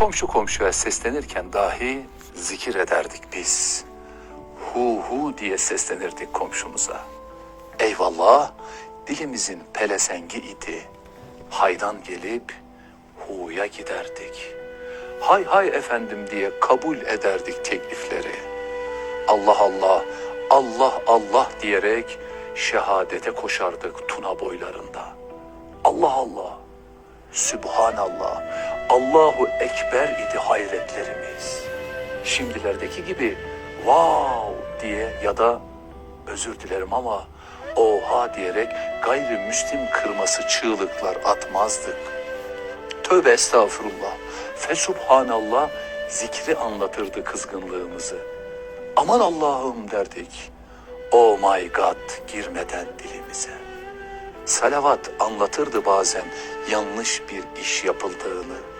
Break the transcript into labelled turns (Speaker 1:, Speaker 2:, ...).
Speaker 1: Komşu komşuya seslenirken dahi zikir ederdik biz. Hu hu diye seslenirdik komşumuza. Eyvallah dilimizin pelesengi idi. Haydan gelip hu'ya giderdik. Hay hay efendim diye kabul ederdik teklifleri. Allah Allah, Allah Allah diyerek şehadete koşardık Tuna boylarında. Allah Allah, Sübhanallah, Allahu Ekber idi hayretlerimiz. Şimdilerdeki gibi wow diye ya da özür dilerim ama oha diyerek gayrimüslim kırması çığlıklar atmazdık. Tövbe estağfurullah. Fesubhanallah zikri anlatırdı kızgınlığımızı. Aman Allah'ım derdik. Oh my God girmeden dilimize. Salavat anlatırdı bazen yanlış bir iş yapıldığını.